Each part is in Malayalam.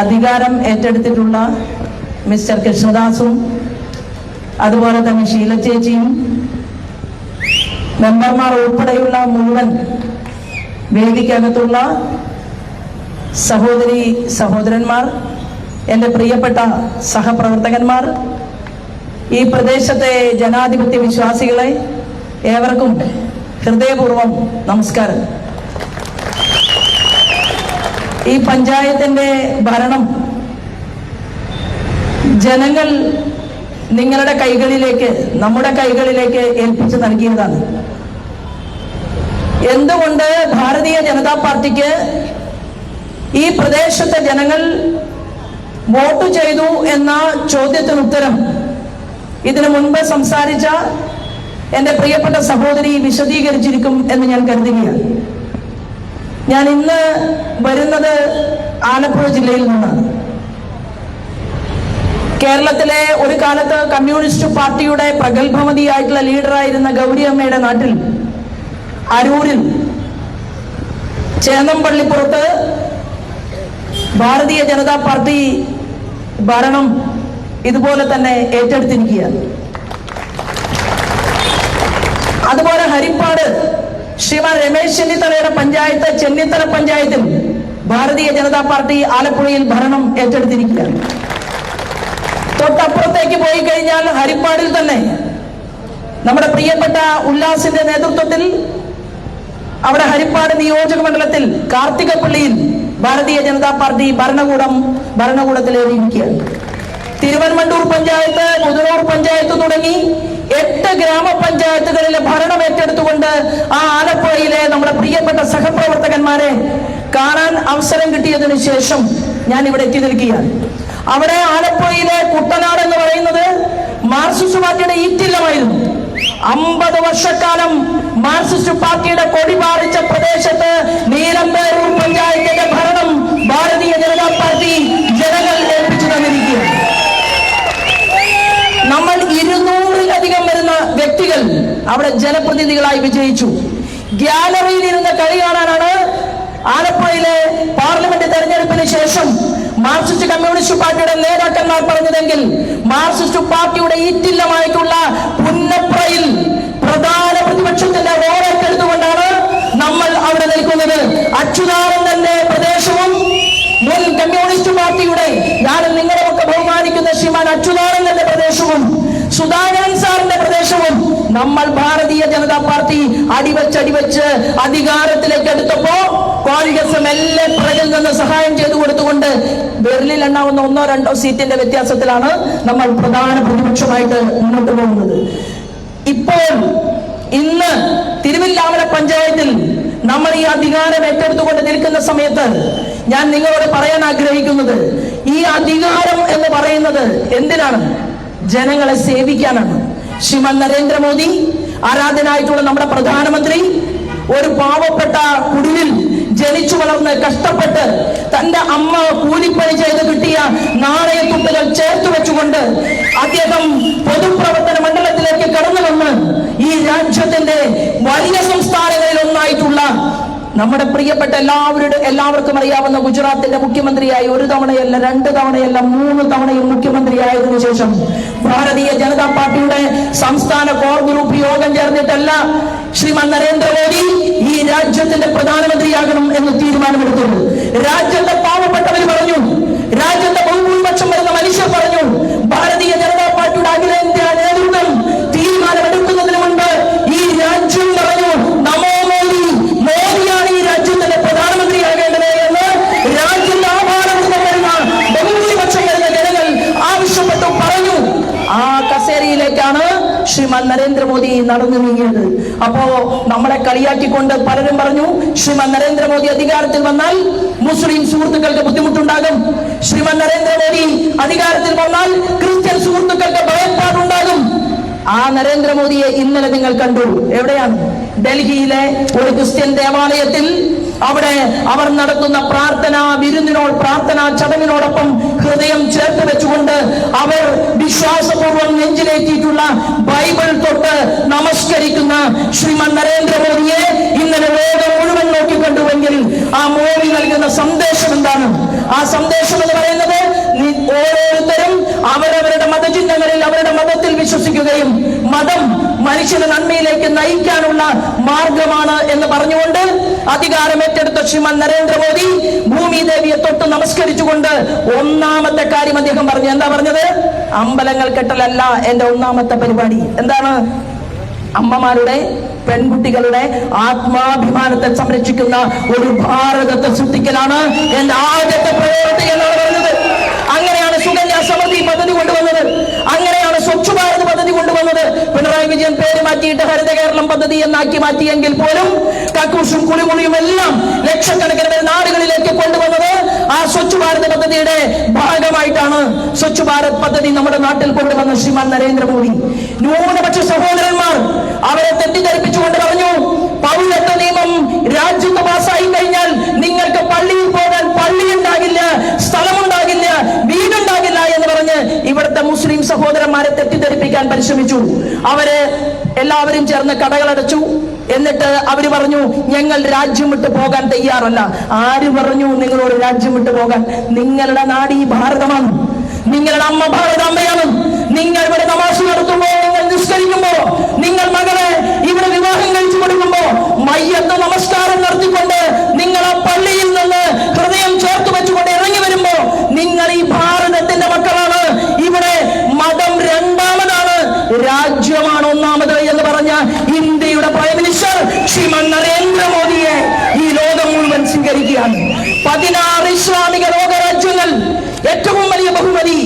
അധികാരം ഏറ്റെടുത്തിട്ടുള്ള മിസ്റ്റർ കൃഷ്ണദാസും അതുപോലെ തന്നെ ഷീല ചേച്ചിയും മെമ്പർമാർ ഉൾപ്പെടെയുള്ള മുഴുവൻ വേദിക്കകത്തുള്ള സഹോദരി സഹോദരന്മാർ എന്റെ പ്രിയപ്പെട്ട സഹപ്രവർത്തകന്മാർ ഈ പ്രദേശത്തെ ജനാധിപത്യ വിശ്വാസികളെ ഏവർക്കും ഹൃദയപൂർവം നമസ്കാരം. ഈ പഞ്ചായത്തിന്റെ ഭരണം ജനങ്ങൾ നിങ്ങളുടെ കൈകളിലേക്ക് നമ്മുടെ കൈകളിലേക്ക് ഏൽപ്പിച്ചു നൽകിയതാണ്. എന്തുകൊണ്ട് ഭാരതീയ ജനതാ പാർട്ടിക്ക് ഈ പ്രദേശത്തെ ജനങ്ങൾ വോട്ട് ചെയ്തു എന്ന ചോദ്യത്തിന് ഉത്തരം ഇതിനു മുൻപ് സംസാരിച്ച എന്റെ പ്രിയപ്പെട്ട സഹോദരി വിശദീകരിച്ചിരിക്കും എന്ന് ഞാൻ കരുതുകയാണ്. ഞാൻ ഇന്ന് വരുന്നത് ആലപ്പുഴ ജില്ലയിൽ നിന്നാണ്. കേരളത്തിലെ ഒരു കാലത്ത് കമ്മ്യൂണിസ്റ്റ് പാർട്ടിയുടെ പ്രഗത്ഭമതിയായിട്ടുള്ള ലീഡറായിരുന്ന ഗൗരിയമ്മയുടെ നാട്ടിൽ അരൂരിൽ ചേന്നംപള്ളിപ്പുറത്ത് ഭാരതീയ ജനതാ പാർട്ടി ഭരണം ഇതുപോലെ തന്നെ ഏറ്റെടുത്തിരിക്കുകയാണ്. അതുപോലെ ഹരിപ്പാട് ശ്രീമാൻ രമേശ് ചെന്നിത്തലയുടെ പഞ്ചായത്ത് ചെന്നിത്തല പഞ്ചായത്തിൽ ഭാരതീയ ജനതാ പാർട്ടി ആലപ്പുഴയിൽ ഭരണം ഏറ്റെടുത്തിരിക്കുകയാണ്. തൊട്ടപ്പുറത്തേക്ക് പോയി കഴിഞ്ഞാൽ ഹരിപ്പാടിൽ തന്നെ നമ്മുടെ പ്രിയപ്പെട്ട ഉല്ലാസിന്റെ നേതൃത്വത്തിൽ അവിടെ ഹരിപ്പാട് നിയോജക മണ്ഡലത്തിൽ കാർത്തികപ്പള്ളിയിൽ ഭാരതീയ ജനതാ പാർട്ടി ഭരണകൂടം ഭരണകൂടത്തിലേറിയിരിക്കുകയാണ്. തിരുവൻമണ്ടൂർ പഞ്ചായത്ത് മുതിരൂർ പഞ്ചായത്ത് തുടങ്ങി എട്ട് ഗ്രാമപഞ്ചായത്തുകളിലെ ഭരണം ഏറ്റെടുത്തുകൊണ്ട് ആ ആലപ്പുഴയിലെ നമ്മുടെ പ്രിയപ്പെട്ട സഹപ്രവർത്തകന്മാരെ കാണാൻ അവസരം കിട്ടിയതിനു ശേഷം ഞാൻ ഇവിടെ എത്തി നിൽക്കുകയാണ്. അവിടെ ആലപ്പുഴയിലെ കുട്ടനാട് എന്ന് പറയുന്നത് മാർക്സിസ്റ്റ് പാർട്ടിയുടെ ഈറ്റില്ലമായിരുന്നു. അമ്പത് വർഷക്കാലം മാർക്സിസ്റ്റ് പാർട്ടിയുടെ കൊടി പാറിച്ച പ്രദേശത്ത് നീലമ്പേരൂർ പഞ്ചായത്തിന്റെ ഭരണം ഭാരതീയ ജനതാ പാർട്ടി ജനങ്ങൾ ഏൽപ്പിച്ചു തന്നിരിക്കുകയാണ് നമ്മൾ ഇരുന്നൂറിലധികം വരുന്ന വ്യക്തികൾ അവിടെ ജനപ്രതിനിധികളായി വിജയിച്ചു. ഗ്യാലറിയിൽ ഇരുന്ന കളി കാണാനാണ് ആലപ്പുഴയിലെ പാർലമെന്റ് തെരഞ്ഞെടുപ്പിന് ശേഷം മാർക്സിസ്റ്റ് കമ്മ്യൂണിസ്റ്റ് പാർട്ടിയുടെ നേതാക്കന്മാർ പറഞ്ഞതെങ്കിൽ മാർക്സിസ്റ്റ് പാർട്ടിയുടെ ഈറ്റില്ലമായിട്ടുള്ള പുന്നപ്രയിൽ പ്രധാന പ്രതിപക്ഷത്തിന്റെ റോളേറ്റെടുത്തുകൊണ്ടാണ് നമ്മൾ അവിടെ നിൽക്കുന്നത് അച്യുതാനന്ദന്റെ പ്രദേശവും മുൻ കമ്മ്യൂണിസ്റ്റ് പാർട്ടിയുടെ ഞാൻ നിങ്ങളെയൊക്കെ ബഹുമാനിക്കുന്ന ശ്രീമാൻ അച്യുതാനന്ദന്റെ പ്രദേശവും സുധാകരൻ സാറിന്റെ പ്രദേശവും നമ്മൾ ഭാരതീയ ജനതാ പാർട്ടി അടിവച്ച് അടിവച്ച് അധികാരത്തിലേക്ക് എടുത്തപ്പോ കോൺഗ്രസ് മെല്ലെ പിറകിൽ നിന്ന് സഹായം ചെയ്തു കൊടുത്തുകൊണ്ട് ബെർലിൽ എണ്ണാവുന്ന ഒന്നോ രണ്ടോ സീറ്റിന്റെ വ്യത്യാസത്തിലാണ് നമ്മൾ പ്രധാന പ്രതിപക്ഷമായിട്ട് മുന്നോട്ട് പോകുന്നത്. ഇപ്പോൾ ഇന്ന് തിരുവില്ലാമല പഞ്ചായത്തിൽ നമ്മൾ ഈ അധികാരം ഏറ്റെടുത്തുകൊണ്ട് നിൽക്കുന്ന സമയത്ത് ഞാൻ നിങ്ങളോട് പറയാൻ ആഗ്രഹിക്കുന്നത് ഈ അധികാരം എന്ന് പറയുന്നത് എന്തിനാണ്? ജനങ്ങളെ സേവിക്കാനാണ്. ശ്രീമാൻ നരേന്ദ്രമോദി ആരാധനായിട്ടുള്ള നമ്മുടെ പ്രധാനമന്ത്രി ഒരു പാവപ്പെട്ട കുടിലിൽ ജനിച്ചു വളർന്ന് കഷ്ടപ്പെട്ട് തന്റെ അമ്മ കൂലിപ്പണി ചെയ്ത് കിട്ടിയ നാണയത്തുട്ടുകൾ ചേർത്ത് വെച്ചുകൊണ്ട് അദ്ദേഹം പൊതുപ്രവർത്തന മണ്ഡലത്തിലേക്ക് കടന്നു വന്ന് ഈ രാജ്യത്തിന്റെ വലിയ സംസ്ഥാനങ്ങളിൽ ഒന്നായിട്ടുള്ള നമ്മുടെ പ്രിയപ്പെട്ട എല്ലാവരുടെ എല്ലാവർക്കും അറിയാവുന്ന ഗുജറാത്തിന്റെ മുഖ്യമന്ത്രിയായി ഒരു തവണയല്ല രണ്ട് തവണയല്ല മൂന്ന് തവണയും മുഖ്യമന്ത്രിയായതിനു ശേഷം ഭാരതീയ ജനതാ പാർട്ടിയുടെ സംസ്ഥാന കോർ ഗ്രൂപ്പ് യോഗം ചേർന്നിട്ടല്ല ശ്രീമാൻ നരേന്ദ്രമോദി ഈ രാജ്യത്തിന്റെ പ്രധാനമന്ത്രിയാകണം എന്ന് തീരുമാനമെടുത്തുള്ളൂ രാജ്യത്തെ പാവപ്പെട്ടവർ പറഞ്ഞു രാജ്യത്തെ ബഹുഭൂരിപക്ഷം വരുന്ന മനുഷ്യർ പറഞ്ഞു ഭാരതീയ ജനതാ പാർട്ടിയുടെ അഖിലേന്ത്യാ നേതൃത്വം തീരുമാനമെടുക്കുന്നതിന് മുൻപ് ഈ രാജ്യം പറഞ്ഞു നമോ മോദി മോദിയാണ് ഈ രാജ്യത്തിന്റെ പ്രധാനമന്ത്രിയാകേണ്ടത് എന്ന് രാജ്യത്തെ ആഭാരത്തിൽ വരുന്ന ബഹുഭൂരിപക്ഷം വരുന്ന ജനങ്ങൾ ആവശ്യപ്പെട്ടു പറഞ്ഞു ആ കസേരയിലേക്കാണ് ശ്രീമാൻ നരേന്ദ്രമോദി നടന്നു നീങ്ങിയത് അപ്പോ നമ്മളെ കളിയാക്കിക്കൊണ്ട് പലരും പറഞ്ഞു ശ്രീമാൻ നരേന്ദ്രമോദി അധികാരത്തിൽ വന്നാൽ മുസ്ലിം സുഹൃത്തുക്കൾക്ക് ബുദ്ധിമുട്ടുണ്ടാകും. ശ്രീമാൻ നരേന്ദ്രമോദി അധികാരത്തിൽ വന്നാൽ ക്രിസ്ത്യൻ സുഹൃത്തുക്കൾക്ക് ഭയപ്പാടുണ്ടാകും. ആ നരേന്ദ്രമോദിയെ ഇന്നലെ നിങ്ങൾ കണ്ടു. എവിടെയാണ്? ഡൽഹിയിലെ ഒരു ക്രിസ്ത്യൻ ദേവാലയത്തിൽ അവിടെ അവർ നടത്തുന്ന പ്രാർത്ഥന വിരുന്നിനോട് പ്രാർത്ഥനാ ചടങ്ങിനോടൊപ്പം ഹൃദയം ചേർത്ത് വെച്ചുകൊണ്ട് അവർ വിശ്വാസപൂർവം നെഞ്ചിലേറ്റിയിട്ടുള്ള ബൈബിൾ തൊട്ട് നമസ്കരിക്കുന്ന ശ്രീമാൻ നരേന്ദ്രമോദിയെ ഇന്നലെ ലോകം മുഴുവൻ നോക്കിക്കണ്ടുവെങ്കിൽ ആ മോദി നൽകുന്ന സന്ദേശം എന്താണ്? ആ സന്ദേശം എന്ന് പറയുന്നത് ഓരോരുത്തരും അവരവരുടെ മതചിഹ്നങ്ങളിൽ അവരുടെ മതത്തിൽ വിശ്വസിക്കുകയും മതം മനുഷ്യനെ നന്മയിലേക്ക് നയിക്കാനുള്ള മാർഗമാണ് എന്ന് പറഞ്ഞുകൊണ്ട് അധികാരം ഏറ്റെടുത്ത ശ്രീമാൻ നരേന്ദ്രമോദി ഭൂമി ദേവിയെ തൊട്ട് നമസ്കരിച്ചുകൊണ്ട് ഒന്നാമത്തെ കാര്യം അദ്ദേഹം പറഞ്ഞു. എന്താ പറഞ്ഞത്? അമ്പലങ്ങൾ കെട്ടലല്ല എന്റെ ഒന്നാമത്തെ പരിപാടി. എന്താണ്? അമ്മമാരുടെ പെൺകുട്ടികളുടെ ആത്മാഭിമാനത്തെ സംരക്ഷിക്കുന്ന ഒരു ഭാരതത്തെ സൃഷ്ടിക്കലാണ് എന്റെ ആദ്യത്തെ പ്രയോറിറ്റി എന്നാണ് പറഞ്ഞത്. അങ്ങനെയാണ് സുകന്യ സമൃദ്ധി പദ്ധതി കൊണ്ടുവന്നത്. അങ്ങനെയാണ് സ്വച്ഛ ഭാരത് കൊണ്ടുവന്നത് പിണറായി വിജയൻ പേര് മാറ്റിയിട്ട് ഹരിത കേരളം പദ്ധതി എന്നാക്കി മാറ്റിയെങ്കിൽ പോലും കക്കൂഷും കുളിമുളിയും എല്ലാം ലക്ഷക്കണക്കിന് പേര് നാടുകളിലേക്ക് കൊണ്ടുവന്നത് ആ സ്വച്ഛ് ഭാരത് പദ്ധതിയുടെ ഭാഗമായിട്ടാണ്. സ്വച്ഛ് ഭാരത് പദ്ധതി നമ്മുടെ നാട്ടിൽ കൊണ്ടുവന്ന ശ്രീമാൻ നരേന്ദ്രമോദി. ന്യൂനപക്ഷ സഹോദരന്മാർ അവരെ തെറ്റിദ്ധരിപ്പിച്ചുകൊണ്ട് പറഞ്ഞു പൗരത്വ നിയമം രാജ്യത്ത് പാസ്സായി കഴിഞ്ഞാൽ നിങ്ങൾക്ക് പള്ളിയിൽ പോകാൻ പള്ളി ഉണ്ടാകില്ല സ്ഥലമുണ്ടാകില്ല വീടുണ്ടാകില്ല എന്ന് പറഞ്ഞ് ഇവിടുത്തെ മുസ്ലിം സഹോദരന്മാരെ തെറ്റിദ്ധരിപ്പിക്കാൻ പരിശ്രമിച്ചു അവർ എല്ലാവരും ചേർന്ന് കടകളടച്ചു എന്നിട്ട് അവർ പറഞ്ഞു ഞങ്ങൾ രാജ്യം വിട്ട് പോകാൻ തയ്യാറല്ല. ആര് പറഞ്ഞു നിങ്ങളോട് രാജ്യം വിട്ട് പോകാൻ? നിങ്ങളുടെ നാട് ഈ ഭാരതമാണ്. നിങ്ങളുടെ അമ്മ ഭാരതാമ്മയാണ് നിങ്ങൾ ഇവിടെ തമാശ നടത്തുമ്പോ നിങ്ങൾ നിസ്കരിക്കുമ്പോ നിങ്ങൾ മകളെ ഇവിടെ വിവാഹം കഴിച്ചു കൊടുക്കുമ്പോ മയ്യത്ത് നമസ്കാരം നടത്തിക്കൊണ്ട് നിങ്ങൾ ആ പള്ളിയിൽ നിന്ന് ഹൃദയം ചേർത്ത് വെച്ചുകൊണ്ട് ഇറങ്ങി വരുമ്പോ നിങ്ങൾ ഈ ഭാരതത്തിന്റെ മക്കളാണ് ഇവിടെ മതം രണ്ടാമതാണ് രാജ്യമാണ് ഒന്നാമത് എന്ന് പറഞ്ഞ ഇന്ത്യയുടെ പ്രൈം മിനിസ്റ്റർ ശ്രീമാൻ നരേന്ദ്രമോദിയെ ഈ ലോകം മുഴുവൻ സ്വീകരിക്കുകയാണ്. പതിനാറ് ഇസ്ലാമിക ലോകരാജ്യങ്ങൾ ഏറ്റവും വലിയ ബഹുമതി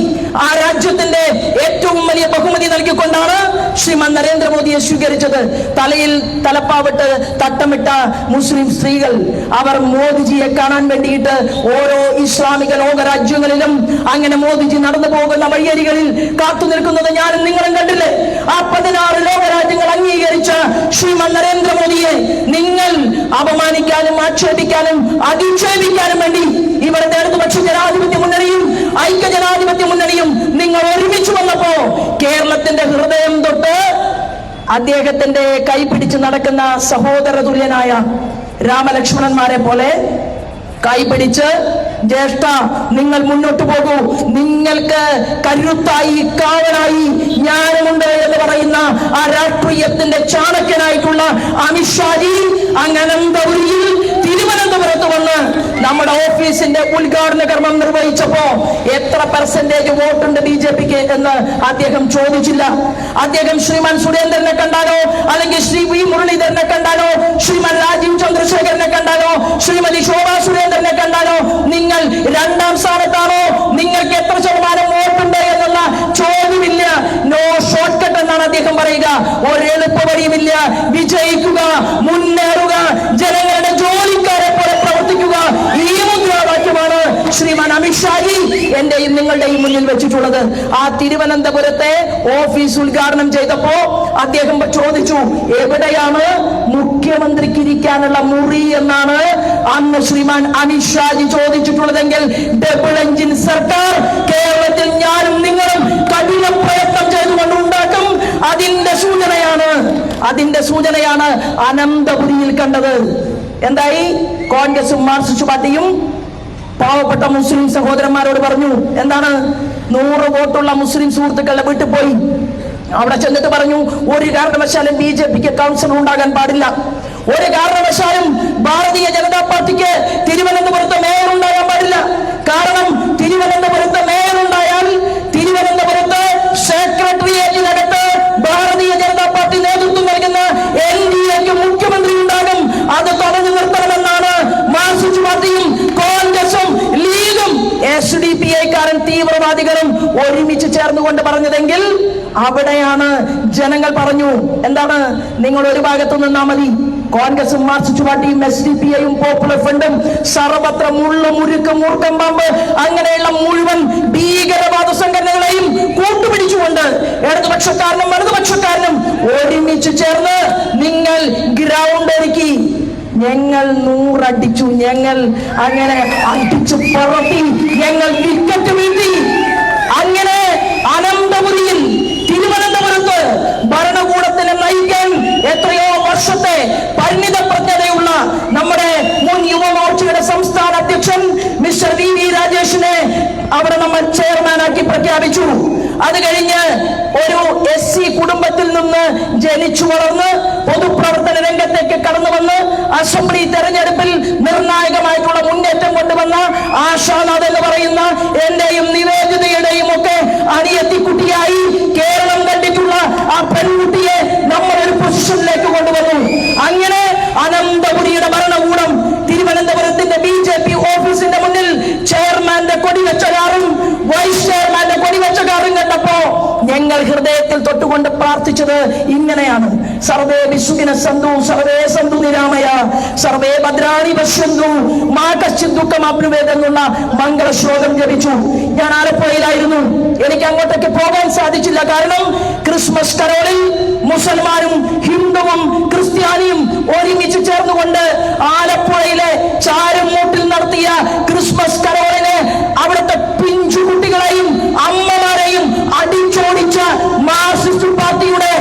ആ രാജ്യത്തിന്റെ ഏറ്റവും വലിയ ബഹുമതി നൽകിക്കൊണ്ടാണ് ശ്രീമാൻ നരേന്ദ്രമോദിയെ സ്വീകരിച്ചത് തലയിൽ തലപ്പാവിട്ട് തട്ടമിട്ട മുസ്ലിം സ്ത്രീകൾ. അവർ മോദിജിയെ കാണാൻ വേണ്ടിയിട്ട് ഓരോ ഇസ്ലാമിക ലോകരാജ്യങ്ങളിലും അങ്ങനെ മോദിജി നടന്നു പോകുന്ന വഴിയരികളിൽ കാത്തു നിൽക്കുന്നത് ഞാനും നിങ്ങളും കണ്ടില്ലേ? ആ പതിനാറ് ലോകരാജ്യങ്ങൾ അംഗീകരിച്ച ശ്രീമാൻ നരേന്ദ്രമോദിയെ നിങ്ങൾ അപമാനിക്കാനും ആക്ഷേപിക്കാനും അധിക്ഷേപിക്കാനും വേണ്ടി ഇവിടുത്തെ ഇടതുപക്ഷ ജനാധിപത്യ മുന്നണിയും ഐക്യ ജനാധിപത്യ മുന്നണിയും നിങ്ങൾ ഒരുമിച്ച് വന്നപ്പോ കേരളത്തിന്റെ ഹൃദയം തൊട്ട് അദ്ദേഹത്തിന്റെ കൈ പിടിച്ച് നടക്കുന്ന സഹോദര തുല്യനായ രാമലക്ഷ്മണന്മാരെ പോലെ കൈപിടിച്ച് ജ്യേഷ്ഠ നിങ്ങൾ മുന്നോട്ട് പോകൂ. നിങ്ങൾക്ക് കരുത്തായി കാവലായി ഞാനുമുണ്ട് എന്ന് പറയുന്ന ആ രാഷ്ട്രീയത്തിന്റെ ചാണക്യനായിട്ടുള്ള അമിത്ഷാജി അങ്ങ് അനന്തപുരിയിൽ തിരുവനന്തപുരത്ത് വന്ന് നമ്മുടെ ഓഫീസിന്റെ ഉദ്ഘാടന കർമ്മം നിർവഹിച്ചപ്പോ എത്ര പെർസെന്റേജ് വോട്ടുണ്ട് ബി ജെ പിക്ക് എന്ന് അദ്ദേഹം ചോദിച്ചില്ല. അദ്ദേഹം ശ്രീമാൻ സുരേന്ദ്രനെ കണ്ടാലോ? അല്ലെങ്കിൽ ശ്രീ വി മുരളീധരനെ കണ്ടാലോ? ശ്രീമാൻ രാജീവ് ചന്ദ്രശേഖരനെ കണ്ടാലോ? ശ്രീമതി ശോഭാ സുരേന്ദ്രനെ കണ്ടാലോ? നിങ്ങൾ രണ്ടാം സ്ഥാനത്താണോ? നിങ്ങൾക്ക് എത്ര ശതമാനം വോട്ടുണ്ട് എന്നുള്ള ചോദ്യമില്ല. നോ ഷോർട്ട് കട്ട് എന്നാണ് അദ്ദേഹം പറയുക. ഒരു എളുപ്പ വഴിയുമില്ല വിജയിക്കുക. മുന്നേറുക ജനങ്ങളുടെ ജോലിക്കാരെ പോലെ പ്രവർത്തിക്കുക ഈ മുദ്രാവാക്യമാണ് ശ്രീമാൻ അമിത്ഷാജി എന്റെയും നിങ്ങളുടെയും മുന്നിൽ വെച്ചിട്ടുള്ളത്. ആ തിരുവനന്തപുരത്തെ ഓഫീസ് ഉദ്ഘാടനം ചെയ്തപ്പോ അദ്ദേഹം ചോദിച്ചു എവിടെയാണ് മുഖ്യമന്ത്രിക്ക് ഇരിക്കാനുള്ള മുറി എന്നാണ് അന്ന് ശ്രീമാൻ അമിത്ഷാജി ചോദിച്ചിട്ടുള്ളതെങ്കിൽ ഡബിൾ എഞ്ചിൻ സർക്കാർ കേരളത്തിൽ ഞാനും നിങ്ങളും കഠിന പ്രയത്നം ചെയ്തുകൊണ്ട് ഉണ്ടാക്കും അതിന്റെ സൂചനയാണ് അതിന്റെ സൂചനയാണ് അനന്തപുരിയിൽ കണ്ടത്. എന്തായി? കോൺഗ്രസും മാർക്സിസ്റ്റ് പാർട്ടിയും പാവപ്പെട്ട മുസ്ലിം സഹോദരന്മാരോട് പറഞ്ഞു എന്താണ്? നൂറ് വോട്ടുള്ള മുസ്ലിം സുഹൃത്തുക്കളുടെ വീട്ടിൽ പോയി. അവിടെ ചെന്നിട്ട് പറഞ്ഞു ഒരു കാരണവശാലും ബി ജെ പിക്ക് കൗൺസിൽ ഉണ്ടാകാൻ പാടില്ല. ഒരു കാരണവശാലും ഭാരതീയ ജനതാ പാർട്ടിക്ക് തിരുവനന്തപുരത്ത് മേയർ ഉണ്ടാകാൻ പാടില്ല. കാരണം തിരുവനന്തപുരത്ത് മേയർ ഉണ്ടായാൽ തിരുവനന്തപുരത്ത് സെക്രട്ടേറിയറ്റിനകത്ത് ഭാരതീയ ജനതാ പാർട്ടി നേതൃത്വം നൽകുന്ന എൻ ഡി എക്ക് മുഖ്യമന്ത്രി ഉണ്ടാകും അത് തടഞ്ഞു നിർത്തണമെന്നാണ് മാർക്സിസ്റ്റ് പാർട്ടിയും കോൺഗ്രസും ലീഗും എസ് ഡി പി ഐക്കാരൻ തീവ്രവാദികളും ഒരുമിച്ച് ചേർന്നുകൊണ്ട് പറഞ്ഞതെങ്കിൽ അവിടെയാണ് ജനങ്ങൾ പറഞ്ഞു എന്താണ്? നിങ്ങൾ ഒരു ഭാഗത്ത് നിന്നാ മതി. കോൺഗ്രസും മാർക്സിസ്റ്റ് പാർട്ടിയും എസ് ഡി പി ഐയും പോപ്പുലർ ഫ്രണ്ടും സർവത്ര മുള്ളു മുരുക്ക് മൂർക്കം പാമ്പ് അങ്ങനെയുള്ള മുഴുവൻ ഭീകരവാദ സംഘടനകളെയും കൂട്ടുപിടിച്ചുകൊണ്ട് ഇടതുപക്ഷക്കാരനും വലതുപക്ഷക്കാരനും ഒരുമിച്ച് ചേർന്ന് നിങ്ങൾ ഗ്രൗണ്ട് ഒരുക്കി ഞങ്ങൾ നൂറടിച്ചു ഞങ്ങൾ അങ്ങനെ അടിച്ചു പറത്തി ഞങ്ങൾ വിക്കറ്റ് വീഴ്ത്തി. അങ്ങനെ അനന്തപുരിയിൽ തിരുവനന്തപുരത്ത് ഭരണകൂടത്തിന് നയിക്കാൻ എത്രയോ വർഷത്തെ പരിണിത പ്രജ്ഞതയുള്ള നമ്മുടെ മുൻ യുവമോർച്ചയുടെ സംസ്ഥാന അധ്യക്ഷൻ മിസ്റ്റർ വി വി രാജേഷിനെ അവിടെ നമ്മൾ ചെയർമാനാക്കി പ്രഖ്യാപിച്ചു. അത് കഴിഞ്ഞ് ഒരു എസ് സി കുടുംബത്തിൽ നിന്ന് ജനിച്ചു വളർന്ന് പൊതുപ്രവർത്തന രംഗത്തേക്ക് കടന്നു വന്ന് അസംബ്ലി തെരഞ്ഞെടുപ്പിൽ നിർണായകമായിട്ടുള്ള മുന്നേറ്റം കൊണ്ടുവന്ന ആശാനാഥ് എന്ന് പറയുന്ന എന്റെയും നിവേദിതയുടെയും ഒക്കെ അണിയത്തിക്കുട്ടിയായി കേരളം കണ്ടിട്ടുള്ള ആ പെൺകുട്ടിയെ നമ്മൾ ഒരു പൊസിഷനിലേക്ക് കൊണ്ടുവന്നു. അങ്ങനെ അനന്തപുരിയുടെ ഭരണകൂടം തിരുവനന്തപുരത്തിന്റെ ബി ജെ പി ഓഫീസിന്റെ മുന്നിൽ ചെയർമാന്റെ കൊടി കാറും വൈസ് കണ്ടപ്പോ ഞങ്ങൾ ഹൃദയത്തിൽ തൊട്ടുകൊണ്ട് പ്രാർത്ഥിച്ചത് ഇങ്ങനെയാണ്. സർവേ വിശുദിന സന്തു സർവേ സന്തു നിരാമയ സർവേ ഭദ്രാണി പശ്യന്തു മാ കശ്ചിൻ ദുഃഖം അഭ്യുവേദം എന്നുള്ള മംഗളശ്ലോകം ജപിച്ചു. ഞാൻ ആലപ്പുഴയിലായിരുന്നു. എനിക്ക് അങ്ങോട്ടേക്ക് പോകാൻ സാധിച്ചില്ല. കാരണം ക്രിസ്മസ് കരോളിൽ മുസൽമാനും ഹിന്ദുവും ക്രിസ്ത്യാനിയും ഒരുമിച്ച് ചേർന്നുകൊണ്ട് ആലപ്പുഴയിലെ ചാരുമൂട്ടിൽ നടത്തിയ ക്രിസ്മസ് കരോളിനെ അവിടുത്തെ പിഞ്ചുകുട്ടികളെയും അമ്മമാരെയും അടിച്ചോടിച്ച മാർക്സിസ്റ്റ് പാർട്ടിയുടെ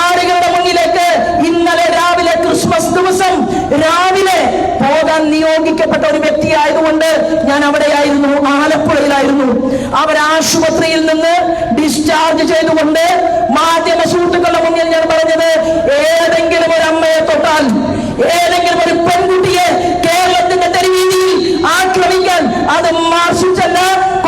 ആളുകളുടെ മുന്നിലേക്ക് ഇന്നലെ രാവിലെ ക്രിസ്മസ് ദിവസം രാവിലെ പോകാൻ നിയോഗിക്കപ്പെട്ട ഒരു വ്യക്തി ആയതുകൊണ്ട് ഞാൻ അവിടെയായിരുന്നു ആലപ്പുഴയിലായിരുന്നു. അവർ ആശുപത്രിയിൽ നിന്ന് ഡിസ്ചാർജ് ചെയ്തുകൊണ്ട് മാധ്യമ സുഹൃത്തുക്കളുടെ മുന്നിൽ ഞാൻ പറഞ്ഞത് ഏതെങ്കിലും ഒരു അമ്മയെ തൊട്ടാൽ ഏതെങ്കിലും ഒരു പെൺകുട്ടിയെ കേരളത്തിന്റെ തെരുവീതിയിൽ ആക്രമിക്കാൻ അത് മാർക്സിസ്റ്റ് അല്ല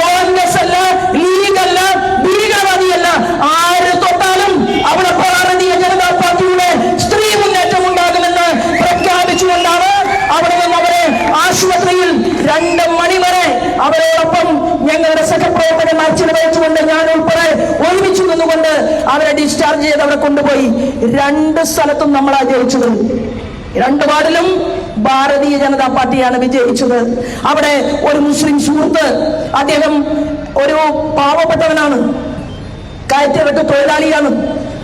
കോൺഗ്രസ് അല്ല ലീഗ് അല്ല ഭീകരവാദിയല്ല ആര് തൊട്ടാലും അവിടെ ഭാരതീയ ജനതാ പാർട്ടിയുടെ സ്ത്രീ മുന്നേറ്റം ഉണ്ടാകുമെന്ന് പ്രഖ്യാപിച്ചുകൊണ്ടാണ് അവിടെ നിന്ന് അവരെ ആശുപത്രിയിൽ രണ്ട് മണി വരെ അവരോടൊപ്പം ഞങ്ങളുടെ സഹപ്രവർത്തകന്മാർ ചിലവഴിച്ചുകൊണ്ട് ഞാൻ ഉൾപ്പെടെ ഒരുമിച്ച് നിന്നുകൊണ്ട് അവരെ ഡിസ്ചാർജ് ചെയ്ത് അവിടെ കൊണ്ടുപോയി. രണ്ട് സ്ഥലത്തും നമ്മൾ ആചരിച്ചത്. രണ്ട് വാർഡിലും ഭാരതീയ ജനതാ പാർട്ടിയാണ് വിജയിച്ചത്. അവിടെ ഒരു മുസ്ലിം സുഹൃത്ത് അദ്ദേഹം ഒരു പാവപ്പെട്ടവനാണ്. കയറ്റിറക്ക് തൊഴിലാളിയാണ്.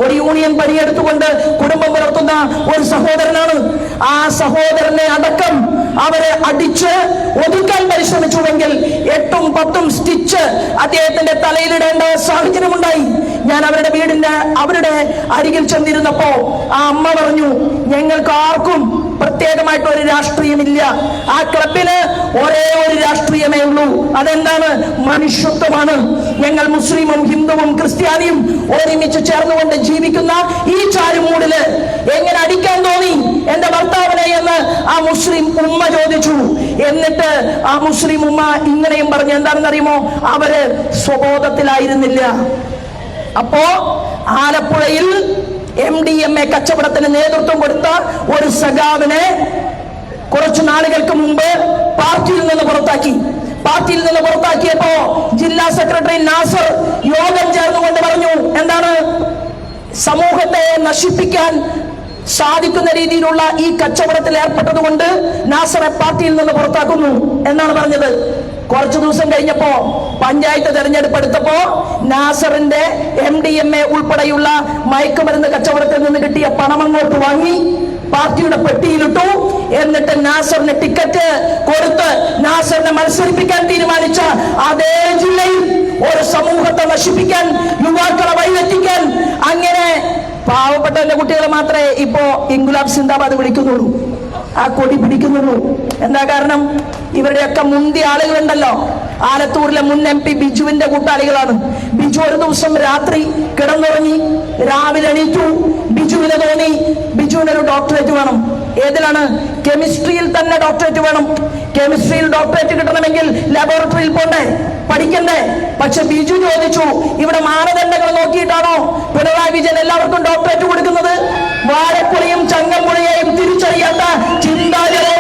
ഒരു യൂണിയൻ പണിയെടുത്തുകൊണ്ട് കുടുംബം പുലർത്തുന്ന ഒരു സഹോദരനാണ്. ആ സഹോദരനെ അടക്കം അവരെ അടിച്ച് ഒതുക്കാൻ പരിശ്രമിച്ചുവെങ്കിൽ എട്ടും പത്തും സ്റ്റിച്ച് അദ്ദേഹത്തിന്റെ തലയിലിടേണ്ട സാഹചര്യമുണ്ടായി. ഞാൻ അവരുടെ വീടിന്റെ അവരുടെ അരികിൽ ചെന്നിരുന്നപ്പോ ആ അമ്മ പറഞ്ഞു ഞങ്ങൾക്ക് ആർക്കും പ്രത്യേകമായിട്ട് ഒരു രാഷ്ട്രീയമില്ല. ആ ക്ലബിന് ഒരേ ഒരു രാഷ്ട്രീയമേ ഉള്ളൂ. അതെന്താണ്? മനുഷ്യത്വമാണ്. ഞങ്ങൾ മുസ്ലിമും ഹിന്ദുവും ക്രിസ്ത്യാനിയും ഒരുമിച്ച് ചേർന്നുകൊണ്ട് ജീവിക്കുന്ന ഈ ചാരുമൂടിൽ എങ്ങനെ അടിക്കാൻ തോന്നി? എന്റെ ഭർത്താവിനെ എന്ന് ആ മുസ്ലിം ഉമ്മ ചോദിച്ചു. എന്നിട്ട് ആ മുസ്ലിം ഉമ്മ ഇങ്ങനെയും പറഞ്ഞു. എന്താണെന്ന് അറിയുമോ അവർ സ്വബോധത്തിലായിരുന്നില്ല. അപ്പോ ആലപ്പുഴയിൽ എം ഡി എം എ കച്ചവടത്തിന് നേതൃത്വം കൊടുത്ത ഒരു സഖാവിനെ കുറച്ചു നാളുകൾക്ക് മുമ്പ് പാർട്ടിയിൽ നിന്ന് പുറത്താക്കി. പാർട്ടിയിൽ നിന്ന് പുറത്താക്കിയപ്പോ ജില്ലാ സെക്രട്ടറി നാസർ യോഗം ചേർന്നുകൊണ്ട് പറഞ്ഞു എന്താണ്? സമൂഹത്തെ നശിപ്പിക്കാൻ സാധിക്കുന്ന രീതിയിലുള്ള ഈ കച്ചവടത്തിൽ ഏർപ്പെട്ടതുകൊണ്ട് നാസറെ പാർട്ടിയിൽ നിന്ന് പുറത്താക്കുന്നു എന്നാണ് പറഞ്ഞത്. കുറച്ചു ദിവസം കഴിഞ്ഞപ്പോ പഞ്ചായത്ത് തെരഞ്ഞെടുപ്പ് എടുത്തപ്പോ നാസറിന്റെ എം ഡി എം എ ഉൾപ്പെടെയുള്ള മയക്കുമരുന്ന് കച്ചവടത്തിൽ നിന്ന് കിട്ടിയ പണം അങ്ങോട്ട് വാങ്ങി പാർട്ടിയുടെ പെട്ടിയിലിട്ടു. എന്നിട്ട് നാസറിന് ടിക്കറ്റ് കൊടുത്ത് നാസറിനെ മത്സരിപ്പിക്കാൻ തീരുമാനിച്ച അതേ ജില്ലയിൽ ഒരു സമൂഹത്തെ നശിപ്പിക്കാൻ യുവാക്കളെ വഴിതെറ്റിക്കാൻ അങ്ങനെ പാവപ്പെട്ടവന്റെ കുട്ടികളെ മാത്രമേ ഇപ്പോ ഇൻഗുലാബ് സിന്ദാബാദ് വിളിക്കുന്നുള്ളൂ. ആ കൊടി പിടിക്കുന്നുള്ളൂ. എന്താ കാരണം? ഇവരുടെയൊക്കെ മുന്തിയ ആളുകളുണ്ടല്ലോ. ആലത്തൂരിലെ മുൻ എം പി ബിജുവിന്റെ കൂട്ടാളികളാണ്. ബിജു ഒരു ദിവസം രാത്രി കിടന്നുറങ്ങി രാവിലെ എണീറ്റു. ബിജുവിന് തോന്നി ബിജുവിന് ഒരു ഡോക്ടറേറ്റ് വേണം. ഏതിലാണ്? കെമിസ്ട്രിയിൽ തന്നെ ഡോക്ടറേറ്റ് വേണം. കെമിസ്ട്രിയിൽ ഡോക്ടറേറ്റ് കിട്ടണമെങ്കിൽ ലബോറട്ടറിയിൽ പോണ്ടേ? പഠിക്കണ്ടേ? പക്ഷെ ബിജു ചോദിച്ചു ഇവിടെ മാനദണ്ഡങ്ങൾ നോക്കിയിട്ടാണോ പിണറായി വിജയൻ എല്ലാവർക്കും ഡോക്ടറേറ്റ് കൊടുക്കുന്നത്? വാഴക്കുളിയും ചങ്ങമ്പുഴയെയും തിരിച്ചറിയാത്ത ഡോക്ടറേറ്റ്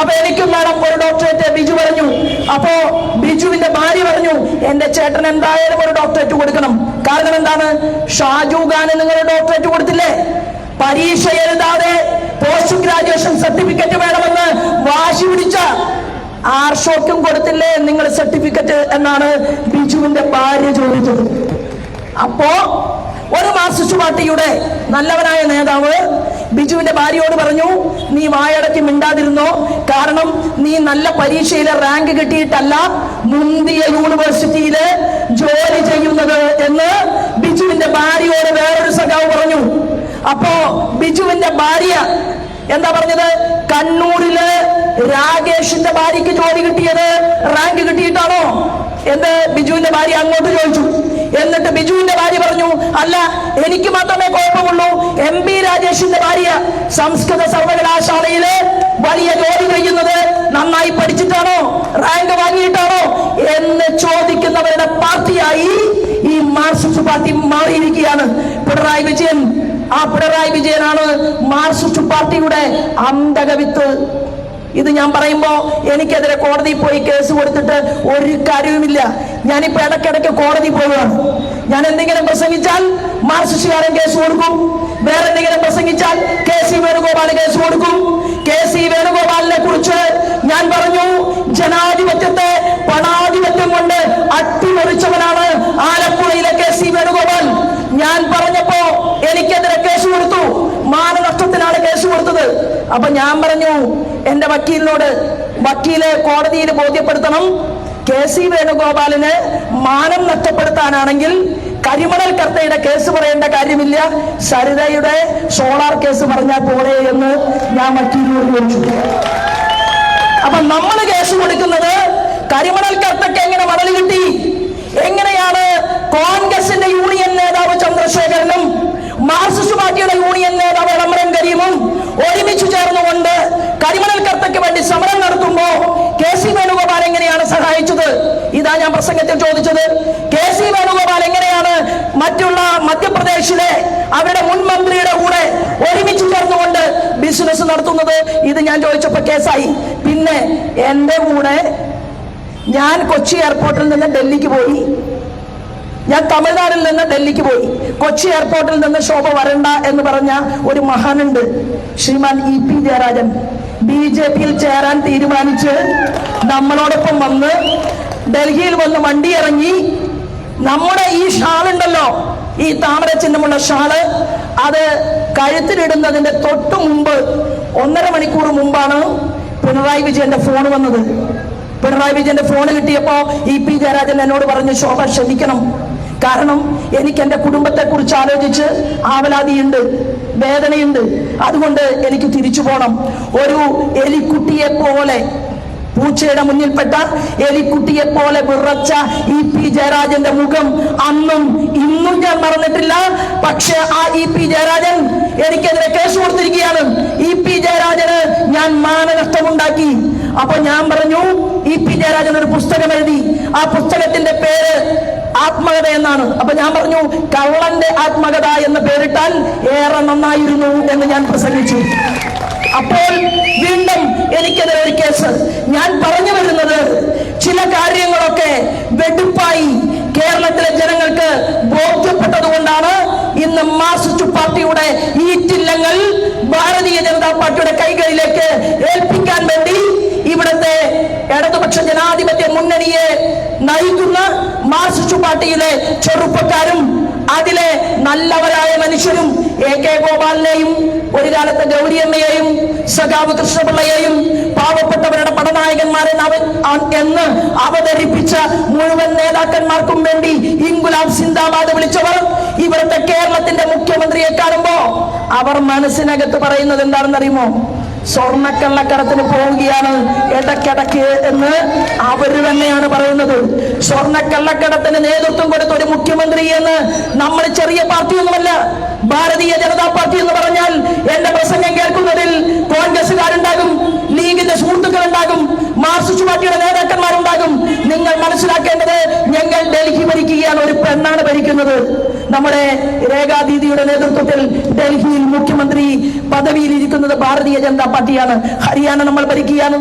അപ്പൊ എനിക്കും വേണം ഒരു ഡോക്ടറേറ്റ് ബിജു പറഞ്ഞു. അപ്പോ ബിജുവിന്റെ ഭാര്യ പറഞ്ഞു എന്റെ ചേട്ടൻ എന്തായാലും ഒരു ഡോക്ടറേറ്റ് കൊടുക്കണം. കാരണം എന്താണ്? ഷാജു ഖാന് നിങ്ങൾ ഡോക്ടറേറ്റ് കൊടുത്തില്ലേ? പരീക്ഷ എഴുതാതെ പോസ്റ്റ് ഗ്രാജുവേഷൻ സർട്ടിഫിക്കറ്റ് വേണമെന്ന് വാശി പിടിച്ച ആർഷോക്കും കൊടുത്തില്ലേ നിങ്ങൾ സർട്ടിഫിക്കറ്റ് എന്നാണ് ബിജുവിന്റെ ഭാര്യ ചോദിച്ചത്. അപ്പോ ഒരു മാർസിസ്റ്റ് പാർട്ടിയുടെ നല്ലവനായ നേതാവ് ബിജുവിന്റെ ഭാര്യയോട് പറഞ്ഞു നീ വായടക്കി മിണ്ടാതിരുന്നോ? കാരണം നീ നല്ല പരീക്ഷയിലെ റാങ്ക് കിട്ടിയിട്ടല്ല മുന്തിയ യൂണിവേഴ്സിറ്റിയിലെ ജോലി ചെയ്യുന്നത് എന്ന് ബിജുവിന്റെ ഭാര്യയോട് വേറൊരു സഖാവ് പറഞ്ഞു. അപ്പോ ബിജുവിന്റെ ഭാര്യ എന്താ പറഞ്ഞത്? കണ്ണൂരിൽ രാകേഷിന്റെ ഭാര്യയ്ക്ക് ജോലി കിട്ടിയത് റാങ്ക് കിട്ടിയിട്ടാണോ? എന്ന് ബിജുവിന്റെ ഭാര്യ അങ്ങോട്ട് ചോദിച്ചു. എന്നിട്ട് ബിജുവിന്റെ ഭാര്യ പറഞ്ഞു അല്ല എനിക്ക് മാത്രമേ കുഴപ്പമുള്ളൂ. എം പി രാജേഷിന്റെ ഭാര്യ സംസ്കൃത സർവകലാശാലയിൽ വലിയ ജോലി ചെയ്യുന്നത് നന്നായി പഠിച്ചിട്ടാണോ? റാങ്ക് വാങ്ങിയിട്ടാണോ? എന്ന് ചോദിക്കുന്നവരുടെ പാർട്ടിയായി ഈ മാർസിസ്റ്റ് പാർട്ടി മാറിയിരിക്കുകയാണ്. പിണറായി വിജയൻ. ആ പിണറായി വിജയനാണ് മാർസിസ്റ്റ് പാർട്ടിയുടെ അന്തകവിത്ത് ഇത് ഞാൻ പറയുമ്പോ എനിക്കെതിരെ കോടതി പോയി കേസ് കൊടുത്തിട്ട് ഒരു കാര്യവുമില്ല. ഞാനിപ്പോ ഇടയ്ക്കിടയ്ക്ക് കോടതി പോവുകയാണ്. ഞാൻ എന്തെങ്കിലും പ്രസംഗിച്ചാൽ മാർക്സിസ്റ്റുകാരൻ കേസ് കൊടുക്കും. വേറെ എന്തെങ്കിലും പ്രസംഗിച്ചാൽ കെ സി വേണുഗോപാൽ കേസ് കൊടുക്കും. കെ സി വേണുഗോപാലിനെ കുറിച്ച് ഞാൻ പറഞ്ഞു ജനാധിപത്യത്തെ പണാധിപത്യം കൊണ്ട് അട്ടിമറിച്ചവനാണ് ആലപ്പുഴയിലെ കെ സി വേണുഗോപാൽ. ഞാൻ പറഞ്ഞപ്പോ എനിക്കെതിരെ കേസ് കൊടുത്തു. മാനനഷ്ടത്തിനാണ് കേസ് കൊടുത്തത്. അപ്പൊ ഞാൻ പറഞ്ഞു എന്റെ വക്കീലിനോട് വക്കീൽ കോടതിയിൽ ബോധ്യപ്പെടുത്തണം. കെ സി വേണുഗോപാലിന് മാനം നഷ്ടപ്പെടുത്താനാണെങ്കിൽ കരിമണൽ കർത്തയുടെ കേസ് പറയേണ്ട കാര്യമില്ല. സരിതയുടെ സോളാർ കേസ് പറഞ്ഞാൽ പോലെ എന്ന് ഞാൻ വക്കീലിനോട് ചോദിച്ചു. അപ്പൊ നമ്മൾ കേസ് കൊടുക്കുന്നത് കരിമണൽ കർത്തയ്ക്ക് എങ്ങനെ മണൽ കിട്ടി? എങ്ങനെയാണ് കോൺഗ്രസിന്റെ യൂണിയൻ നേതാവ് ചന്ദ്രശേഖരനും മാർക്സിസ്റ്റ് പാർട്ടിയുടെ യൂണിയൻ നേതാവ് എളമരം കരീമും ഒരുമിച്ച് ചേർന്നുകൊണ്ട് കരിമണൽ കർത്തയ്ക്ക് വേണ്ടി സമരം നടത്തുമ്പോ കെ സി വേണുഗോപാൽ എങ്ങനെയാണ് സഹായിച്ചത്? ഇതാ ഞാൻ പ്രസംഗത്തിൽ ചോദിച്ചത്. കെ സി വേണുഗോപാൽ എങ്ങനെയാണ് മറ്റുള്ള മധ്യപ്രദേശിലെ അവരുടെ മുൻ മന്ത്രിയുടെ കൂടെ ഒരുമിച്ച് ചേർന്നുകൊണ്ട് ബിസിനസ് നടത്തുന്നത്? ഇത് ഞാൻ ചോദിച്ചപ്പോ കേസായി. പിന്നെ എന്റെ കൂടെ ഞാൻ കൊച്ചി എയർപോർട്ടിൽ നിന്ന് ഡൽഹിക്ക് പോയി. ഞാൻ തമിഴ്നാട്ടിൽ നിന്ന് ഡൽഹിക്ക് പോയി. കൊച്ചി എയർപോർട്ടിൽ നിന്ന് ശോഭ വരണ്ട എന്ന് പറഞ്ഞ ഒരു മഹാനുണ്ട്. ശ്രീമാൻ E P Jayarajan. B J പിയിൽ ചേരാൻ തീരുമാനിച്ച് നമ്മളോടൊപ്പം വന്ന് ഡൽഹിയിൽ വന്ന് വണ്ടി ഇറങ്ങി നമ്മുടെ ഈ ഷാളുണ്ടല്ലോ ഈ താമര ചിഹ്നമുള്ള ഷാൾ അത് കഴുത്തിലിടുന്നതിന്റെ തൊട്ടു മുമ്പ് ഒന്നര മണിക്കൂർ മുമ്പാണ് പിണറായി വിജയന്റെ ഫോൺ വന്നത്. പിണറായി വിജയന്റെ ഫോൺ കിട്ടിയപ്പോ ഇ പി ജയരാജൻ എന്നോട് പറഞ്ഞു ശോഭ ക്ഷമിക്കണം. കാരണം എനിക്ക് എന്റെ കുടുംബത്തെ കുറിച്ച് ആലോചിച്ച് ആവലാതിയുണ്ട് വേദനയുണ്ട്. അതുകൊണ്ട് എനിക്ക് തിരിച്ചു പോകണം ഒരു എലിക്കുട്ടിയെ പോലെ പൂച്ചയുടെ മുന്നിൽപ്പെട്ട എലിക്കുട്ടിയെ പോലെ വിറച്ച ഇ പി ജയരാജന്റെ മുഖം അന്നും ഇന്നും ഞാൻ മറന്നിട്ടില്ല. പക്ഷെ ആ ഇ പി ജയരാജൻ എനിക്കെതിരെ കേസ് കൊടുത്തിരിക്കുകയാണ്. ഇ പി ജയരാജന് ഞാൻ മാനനഷ്ടമുണ്ടാക്കി. അപ്പൊ ഞാൻ പറഞ്ഞു ഇ പി ജയരാജൻ ഒരു പുസ്തകം എഴുതി ആ പുസ്തകത്തിന്റെ പേര് ആത്മകഥ എന്നാണ്. അപ്പൊ ഞാൻ പറഞ്ഞു കള്ളന്റെ ആത്മകഥ എന്ന് പേരിട്ടാൽ ഏറെ നന്നായിരുന്നു എന്ന് ഞാൻ പ്രസംഗിച്ചു. അപ്പോൾ വീണ്ടും എനിക്കെതിരെ ഒരു കേസ്. ഞാൻ പറഞ്ഞു വരുന്നത് ചില കാര്യങ്ങളൊക്കെ വെടുപ്പായി കേരളത്തിലെ ജനങ്ങൾക്ക് ബോധ്യപ്പെട്ടതുകൊണ്ടാണ് ഇന്ന് മാർസിസ്റ്റ് പാർട്ടിയുടെ ഈറ്റില്ലങ്ങൾ ഭാരതീയ ജനതാ പാർട്ടിയുടെ കൈകളിലേക്ക് ഏൽപ്പിക്കാൻ വേണ്ടി ഇവിടുത്തെ ഇടതുപക്ഷ ജനാധിപത്യ മുന്നണിയെ നയിക്കുന്ന മാർസിസ്റ്റ് പാർട്ടിയിലെ ചെറുപ്പക്കാരും അതിലെ നല്ലവരായ മനുഷ്യരും എ കെ ഗോപാലിനെയും ഒരു കാലത്ത് ഗൗരിയമ്മയെയും സഖാവ് കൃഷ്ണപിള്ളയെയും പാവപ്പെട്ടവരുടെ പടനായകന്മാരെ എന്ന് അവതരിപ്പിച്ച മുഴുവൻ നേതാക്കന്മാർക്കും വേണ്ടി ഇൻഗുലാബ് സിന്ദാബാദ് വിളിച്ചവർ ഇവിടുത്തെ കേരളത്തിന്റെ മുഖ്യമന്ത്രിയെ കാണുമ്പോ അവർ മനസ്സിനകത്ത് പറയുന്നത് എന്താണെന്നറിയുമോ? സ്വർണക്കള്ളക്കടത്തിന് പോവുകയാണ് ഇടയ്ക്കിടയ്ക്ക് എന്ന് അവർ തന്നെയാണ് പറയുന്നത്. സ്വർണക്കള്ളക്കടത്തിന് നേതൃത്വം കൊടുത്ത ഒരു മുഖ്യമന്ത്രി എന്ന് നമ്മൾ ചെറിയ പാർട്ടിയൊന്നുമല്ല ഭാരതീയ ജനതാ പാർട്ടി എന്ന് പറഞ്ഞാൽ എന്റെ പ്രസംഗം കേൾക്കുന്നതിൽ കോൺഗ്രസുകാരുണ്ടാകും ലീഗിന്റെ സുഹൃത്തുക്കളുണ്ടാകും മാർക്സിസ്റ്റ് പാർട്ടിയുടെ നേതാക്കന്മാരുണ്ടാകും. നിങ്ങൾ മനസ്സിലാക്കേണ്ടത് ഞങ്ങൾ ഡൽഹി ഭരിക്കുകയാണ് ഒരു പെണ്ണാണ് ഭരിക്കുന്നത്. നമ്മുടെ രേഖാ ദീദിയുടെ നേതൃത്വത്തിൽ ഡൽഹിയിൽ മുഖ്യമന്ത്രി പദവിയിൽ ഇരിക്കുന്നത് ഭാരതീയ ജനതാ പാർട്ടിയാണ്. ഹരിയാന നമ്മൾ ഭരിക്കുകയാണ്.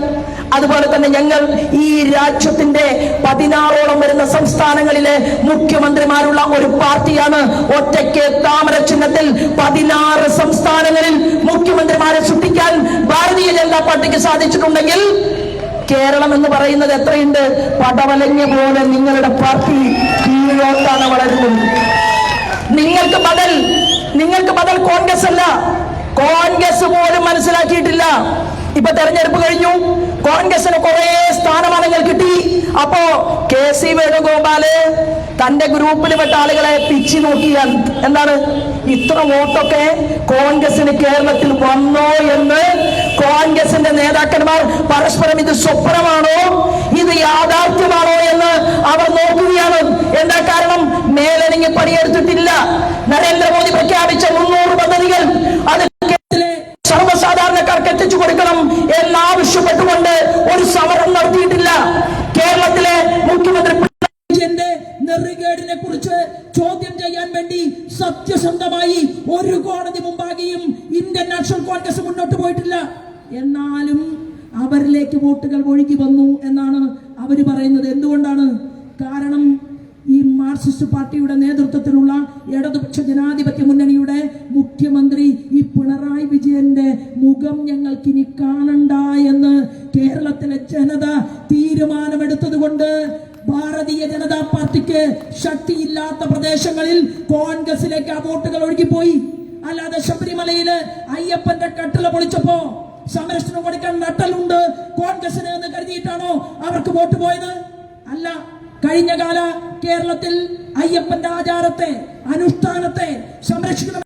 അതുപോലെ തന്നെ ഞങ്ങൾ ഈ രാജ്യത്തിന്റെ പതിനാറോളം വരുന്ന സംസ്ഥാനങ്ങളിലെ മുഖ്യമന്ത്രിമാരുള്ള ഒരു പാർട്ടിയാണ്. ഒറ്റയ്ക്ക് താമര ചിഹ്നത്തിൽ പതിനാറ് സംസ്ഥാനങ്ങളിൽ മുഖ്യമന്ത്രിമാരെ സൃഷ്ടിക്കാൻ ഭാരതീയ ജനതാ പാർട്ടിക്ക് സാധിച്ചിട്ടുണ്ടെങ്കിൽ കേരളം എന്ന് പറയുന്നത് എത്രയുണ്ട്? പടവലഞ്ഞ പോലെ നിങ്ങളുടെ പാർട്ടി കീഴോട്ടാണ് വളരുന്നത്. നിങ്ങൾക്ക് ബദൽ നിങ്ങൾക്ക് ബദൽ കോൺഗ്രസ് അല്ല. കോൺഗ്രസ് പോലും മനസ്സിലാക്കിയിട്ടില്ല. ഇപ്പൊ തെരഞ്ഞെടുപ്പ് കഴിഞ്ഞു. കോൺഗ്രസിന് കുറെ സ്ഥാനമാനങ്ങൾ കിട്ടി. അപ്പോ കെ സി വേണുഗോപാൽ തന്റെ ഗ്രൂപ്പിൽ പെട്ട ആളുകളെ പിച്ചി നോക്കിയാൽ എന്താണ്? ഇത്ര വോട്ടൊക്കെ കോൺഗ്രസിന് കേരളത്തിൽ വന്നോ എന്ന് കോൺഗ്രസിന്റെ നേതാക്കന്മാർ പരസ്പരം ഇത് സ്വപ്നമാണോ? ഇത് യാഥാർത്ഥ്യമാണോ എന്ന് അവർ നോക്കുകയാണ്. എന്താ കാരണം? മേലനങ്ങി പണിയെടുത്തിട്ടില്ല. നരേന്ദ്രമോദി പ്രഖ്യാപിച്ച മുന്നൂറ് പദ്ധതികൾ അത് സർവസാധാരണക്കാർക്ക് എത്തിച്ചു കൊടുക്കണം എന്നാവശ്യപ്പെട്ടുകൊണ്ട് ഒരു സമരം നടത്തിയിട്ടില്ല. കേരളത്തിലെ മുഖ്യമന്ത്രി നെറികേടിനെ കുറിച്ച് ചോദ്യം ചെയ്യാൻ വേണ്ടി സത്യസന്ധമായി ഒരു കോടതി മുമ്പാകെയും ഇന്ത്യൻ നാഷണൽ കോൺഗ്രസ് മുന്നോട്ട് പോയിട്ടില്ല. എന്നാലും അവരിലേക്ക് വോട്ടുകൾ ഒഴുകി വന്നു എന്നാണ് അവർ പറയുന്നത്. എന്തുകൊണ്ടാണ്? കാരണം ഈ മാർക്സിസ്റ്റ് പാർട്ടിയുടെ നേതൃത്വത്തിലുള്ള ഇടതുപക്ഷ ജനാധിപത്യ മുന്നണിയുടെ മുഖ്യമന്ത്രി ഈ പിണറായി വിജയന്റെ മുഖം ഞങ്ങൾക്ക് ഇനി കാണണ്ട എന്ന് കേരളത്തിലെ ജനത തീരുമാനമെടുത്തത് കൊണ്ട് ഭാരതീയ ജനതാ പാർട്ടിക്ക് ശക്തിയില്ലാത്ത പ്രദേശങ്ങളിൽ കോൺഗ്രസിലേക്ക് ആ വോട്ടുകൾ ഒഴുകിപ്പോയി. അല്ലാതെ ശബരിമലയിൽ അയ്യപ്പന്റെ കട്ടില പൊളിച്ചപ്പോ സംരക്ഷണം കൊടുക്കാൻ നട്ടലുണ്ട്. കോൺഗ്രസിന് എന്ന് കരുതിയിട്ടാണോ അവർക്ക് വോട്ട് പോയത്? അല്ല കഴിഞ്ഞ കാല കേരളത്തിൽ അയ്യപ്പന്റെ ആചാരത്തെ അനുഷ്ഠാനത്തെ സംരക്ഷിക്കണം